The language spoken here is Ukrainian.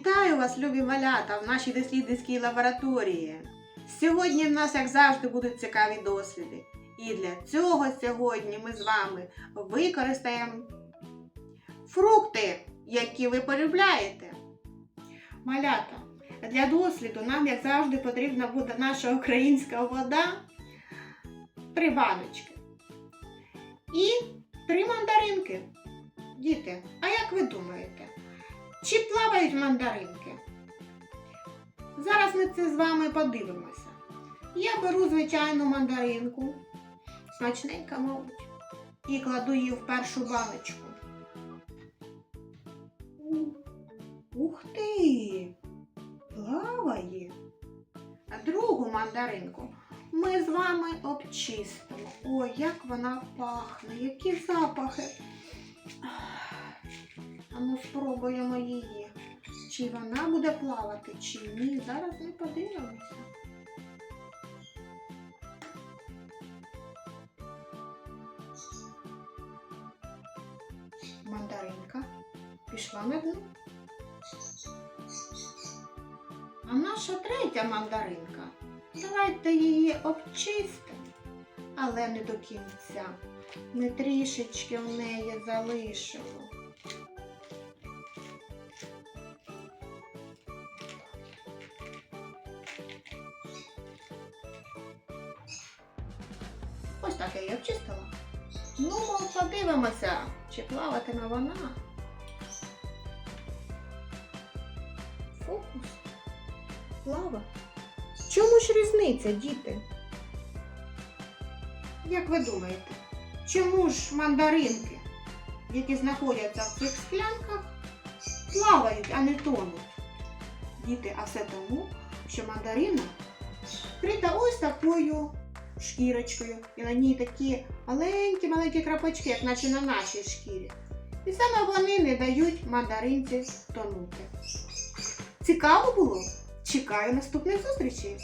Вітаю вас, любі малята, в нашій дослідницькій лабораторії. Сьогодні в нас, як завжди, будуть цікаві досліди. І для цього сьогодні ми з вами використаємо фрукти, які ви полюбляєте. Малята, для досліду нам, як завжди, потрібна буде наша українська вода, три баночки і три мандаринки. Діти, а як ви думаєте? Чи плавають мандаринки? Зараз ми це з вами подивимося. Я беру звичайну мандаринку, смачненька, мабуть, і кладу її в першу баночку. Ух ти! Плаває. А другу мандаринку ми з вами обчистимо. Ой, як вона пахне, які запахи. Ну спробуємо її. Чи вона буде плавати, чи ні. Зараз ми подивимося. Мандаринка пішла на дно. А наша третя мандаринка. Давайте її обчистимо, але не до кінця. Ми трішечки в неї залишимо. Так я її обчистила. Ну, подивимося, чи плаватиме вона. Фокус. Плава. Чому ж різниця, діти? Як ви думаєте, чому ж мандаринки, які знаходяться в цих склянках, плавають, а не тонуть? Діти, а все тому, що мандарина вкрита ось такою шкірочкою. І на ній такі маленькі-маленькі крапочки, як наче на нашій шкірі. І саме вони не дають мандаринці тонути. Цікаво було? Чекаю наступних зустрічей!